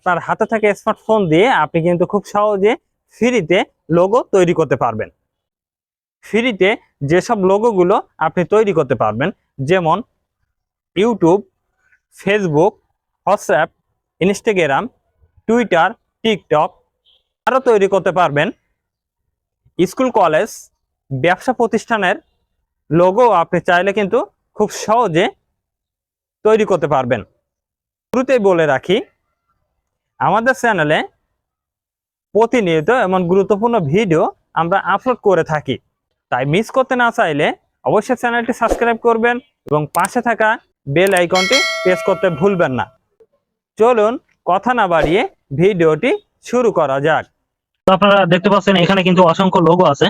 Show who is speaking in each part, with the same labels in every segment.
Speaker 1: আপনার হাতে থাকা স্মার্টফোন দিয়ে আপনি কিন্তু খুব সহজে ফ্রিতে লোগো তৈরি করতে পারবেন। ফ্রিতে যেসব লোগোগুলো আপনি তৈরি করতে পারবেন, যেমন YouTube Facebook WhatsApp Instagram Twitter TikTok আরও তৈরি করতে পারবেন। স্কুল, কলেজ, ব্যবসা প্রতিষ্ঠানের লোগো আপনি চাইলে কিন্তু খুব সহজে তৈরি করতে পারবেন। শুরুতেই বলে রাখি আমাদের চ্যানেলে প্রতিনিয়ত এমন গুরুত্বপূর্ণ ভিডিও আমরা আপলোড করে থাকি। তাই মিস করতে না চাইলে অবশ্যই চ্যানেলটি সাবস্ক্রাইব করবেন এবং পাশে থাকা বেল আইকনটি প্রেস করতে ভুলবেন না। চলুন কথা না বাড়িয়ে ভিডিওটি শুরু করা যাক।
Speaker 2: আপনারা দেখতে পাচ্ছেন, এখানে কিন্তু অসংখ্য লোগো আছে।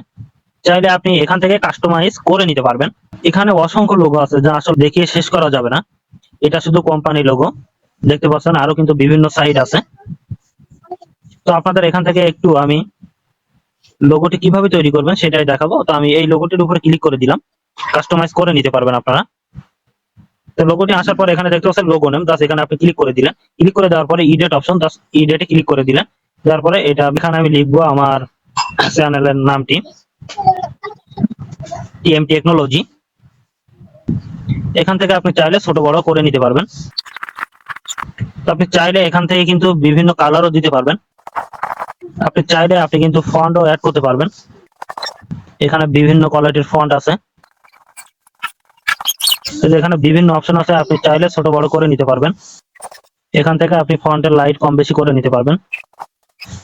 Speaker 2: চাইলে আপনি এখান থেকে কাস্টমাইজ করে নিতে পারবেন। এখানে অসংখ্য লোগো আছে যা আসলে দেখিয়ে শেষ করা যাবে না। এটা শুধু কোম্পানি লোগো দেখতে পাচ্ছেন, আরও কিন্তু বিভিন্ন সাইড আছে। তো আপনাদের এখান থেকে একটু আমি লোগোটি কীভাবে তৈরি করবেন সেটাই দেখাবো। তো আমি এই লোগোটির উপরে ক্লিক করে দিলাম। কাস্টমাইজ করে নিতে পারবেন আপনারা। তো লোগোটি আসার পর এখানে দেখতে পাচ্ছেন লোগো নেম দাস এখানে আপনি ক্লিক করে দিলেন। ক্লিক করে দেওয়ার পরে ইডেট অপশন দাস ইডেটে ক্লিক করে দিলেন। দেওয়ার পরে এটা এখানে আমি লিখব আমার চ্যানেলের নামটি। টিএম টেকনোলজি এখান থেকে আপনি চাইলে ছোট বড় করে নিতে পারবেন। আপনি চাইলে এখান থেকে কিন্তু বিভিন্ন কালারও দিতে পারবেন। আপনি চাইলে আপনি কিন্তু ফন্টও অ্যাড করতে পারবেন। এখানে বিভিন্ন কোয়ালিটির ফন্ট আছে। এখানে বিভিন্ন অপশন আছে, আপনি চাইলে ছোট বড় করে নিতে পারবেন। এখান থেকে আপনি ফন্টের লাইট কম বেশি করে নিতে পারবেন।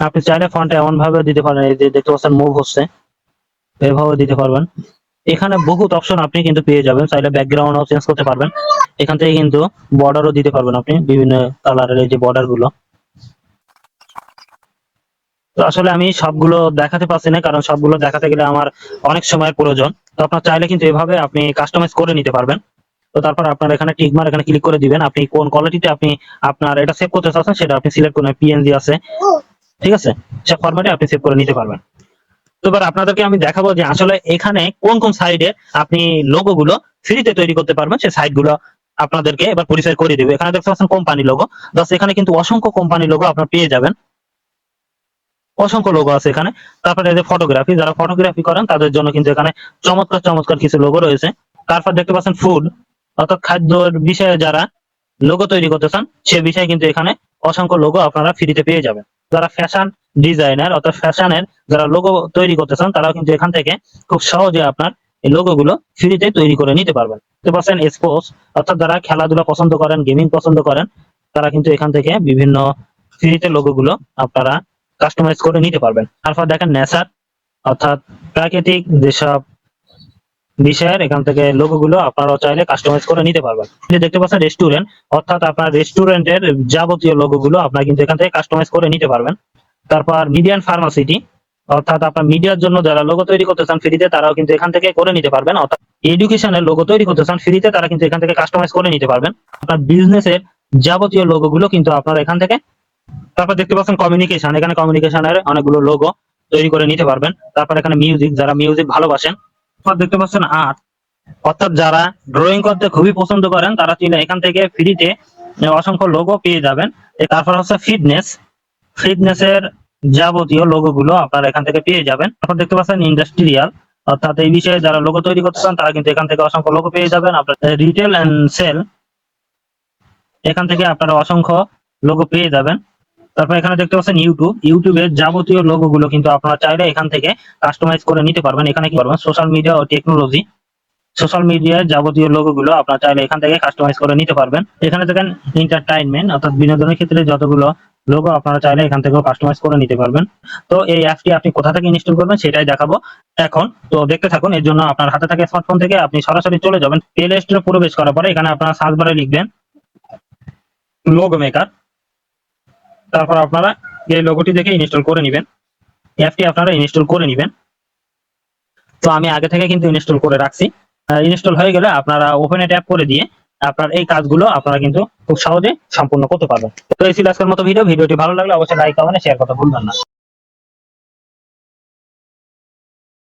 Speaker 2: আপনি চাইলে ফন্ট এমন ভাবে দিতে পারেন, এই যে দেখতে পাচ্ছেন মুভ হচ্ছে, এভাবে দিতে পারবেন। এখানে বহুত অপশন আপনি কিন্তু পেয়ে যাবেন, চাইলে ব্যাকগ্রাউন্ডও চেঞ্জ করতে পারবেন। এখান থেকে কিন্তু বর্ডারও দিতে পারবেন আপনি, বিভিন্ন কালারের এই যে বর্ডারগুলো। তো আসলে আমি সবগুলো দেখাতে পারছি না, কারণ সবগুলো দেখাতে গেলে আমার অনেক সময় প্রয়োজন। তো আপনার চাইলে কিন্তু এভাবে আপনি কাস্টমাইজ করে নিতে পারবেন। তো তারপর আপনার এখানে টিকমার এখানে ক্লিক করে দিবেন। আপনি কোন কোয়ালিটিতে আপনি আপনার এটা সেভ করতে চাচ্ছেন, সেটা আপনি সিলেক্ট করবেন পিএনজি আছে। ঠিক আছে? সব ফরম্যাটে আপনি সেভ করে নিতে পারবেন। তো এবার আপনাদেরকে আমি দেখাবো যে আসলে এখানে কোন কোন সাইডে আপনি লোগো গুলো ফ্রিতে তৈরি করতে পারবেন। সেই সাইটগুলো আপনাদেরকে এবার পরিচয় করে দেবে। এখানে দেখতে পাচ্ছেন কোম্পানি লোগো বাস এখানে কিন্তু অসংখ্য কোম্পানি লোগো আপনার পেয়ে যাবেন। অসংখ্য লোগো আছে এখানে। তারপরে যে ফটোগ্রাফি যারা ফটোগ্রাফি করেন, তাদের জন্য কিন্তু এখানে চমৎকার চমৎকার কিছু লোগো রয়েছে। তারপর দেখতে পাচ্ছেন ফুড অর্থাৎ খাদ্যের বিষয়ে যারা লোগো তৈরি করতে চান, সে বিষয়ে কিন্তু এখানে অসংখ্য লোগো আপনারা ফ্রিতে পেয়ে যাবেন। যারা ফ্যাশন ডিজাইনার অর্থাৎ ফ্যাশনের যারা লোগো তৈরি করতে চান, তারাও কিন্তু এখান থেকে খুব সহজে আপনার এই লোগো গুলো ফ্রিতে তৈরি করে নিতে পারবেন। দেখতে পাচ্ছেন স্পোর্টস অর্থাৎ যারা খেলাধুলা পছন্দ করেন গেমিং পছন্দ করেন, তারা কিন্তু এখান থেকে বিভিন্ন ফ্রিতে লোগো গুলো আপনারা কাস্টমাইজ করে নিতে পারবেন। তারপর দেখেন নেচার অর্থাৎ প্রাকৃতিক যেসব বিষয়ের এখান থেকে লোগো গুলো আপনারা চাইলে কাস্টমাইজ করে নিতে পারবেন। দেখতে পাচ্ছেন রেস্টুরেন্ট অর্থাৎ আপনার রেস্টুরেন্টের যাবতীয় লোগো গুলো আপনারা কিন্তু এখান থেকে কাস্টমাইজ করে নিতে পারবেন। তারপর মিডিয়ান ফার্মাসিটি অর্থাৎ আপনার মিডিয়ার জন্য যারা লোগো তৈরি করতে চান ফ্রিতে তারাও কিন্তু এখান থেকে করে নিতে পারবেন। অর্থাৎ এডুকেশনের লোগো তৈরি করতে চান ফ্রিতে তারা কিন্তু এখান থেকে কাস্টমাইজ করে নিতে পারবেন। আপনার বিজনেসের যাবতীয় লোগো গুলো কিন্তু আপনারা এখান থেকে তারপর দেখতে পাচ্ছেন কমিউনিকেশন এখানে কমিউনিকেশনের অনেকগুলো লোগো তৈরি করে নিতে পারবেন। তারপর এখানে মিউজিক যারা মিউজিক ভালোবাসেন, তারপর দেখতে পাচ্ছেন আর্ট অর্থাৎ যারা ড্রয়িং করতে খুবই পছন্দ করেন, তারা চাইলে এখান থেকে ফ্রিতে অসংখ্য লোগো পেয়ে যাবেন। তারপর হচ্ছে ফিটনেস ফিটনেসের যাবতীয় লোগো গুলো আপনারা এখান থেকে পেয়ে যাবেন। তারপর দেখতে পাচ্ছেন ইন্ডাস্ট্রিয়াল অর্থাৎ এই বিষয়ে যারা লোগো তৈরি করতে চান, তারা কিন্তু এখান থেকে অসংখ্য লোগো পেয়ে যাবেন। আপনার রিটেল এন্ড সেল এখান থেকে আপনারা অসংখ্য লোগো পেয়ে যাবেন। তারপর এখানে দেখতে পাচ্ছেন ইউটিউব ইউটিউবের যাবতীয় লোগো গুলো কিন্তু আপনারা চাইলে এখান থেকে কাস্টমাইজ করে নিতে পারবেন। এখানে কি পারবেন সোশ্যাল মিডিয়া ও টেকনোলজি সোশ্যাল মিডিয়ার যাবতীয় লোগো গুলো আপনারা চাইলে এখান থেকে কাস্টমাইজ করে নিতে পারবেন। এখানে দেখেন এন্টারটেইনমেন্ট অর্থাৎ বিনোদনের ক্ষেত্রে যতগুলো লোগো আপনারা চাইলে এখান থেকেও কাস্টমাইজ করে নিতে পারবেন। তো এই অ্যাপটি আপনি কোথা থেকে ইনস্টল করবেন সেটাই দেখাবো এখন। তো দেখতে থাকুন, এর জন্য আপনার হাতে থাকে স্মার্টফোন থেকে আপনি সরাসরি চলে যাবেন। প্লে স্টোরে প্রবেশ করার পরে এখানে আপনারা সার্চ বারে লিখবেন লোগো মেকার তারপর আপনারা এই লোগোটি দেখে ইনস্টল করে নেবেন। অ্যাপটি আপনারা ইনস্টল করে নেবেন। তো আমি আগে থেকে কিন্তু ইনস্টল করে রাখছি। ইনস্টল হয়ে গেলে আপনারা ওপেনে ট্যাপ করে দিয়ে আপনার এই কাজগুলো আপনারা কিন্তু খুব সহজে সম্পূর্ণ করতে পারবেন। তো এই ছিল আজকের মতো ভিডিও ভিডিওটি ভালো লাগলে অবশ্যই লাইক কমেন্ট শেয়ার করতে ভুলবেন না।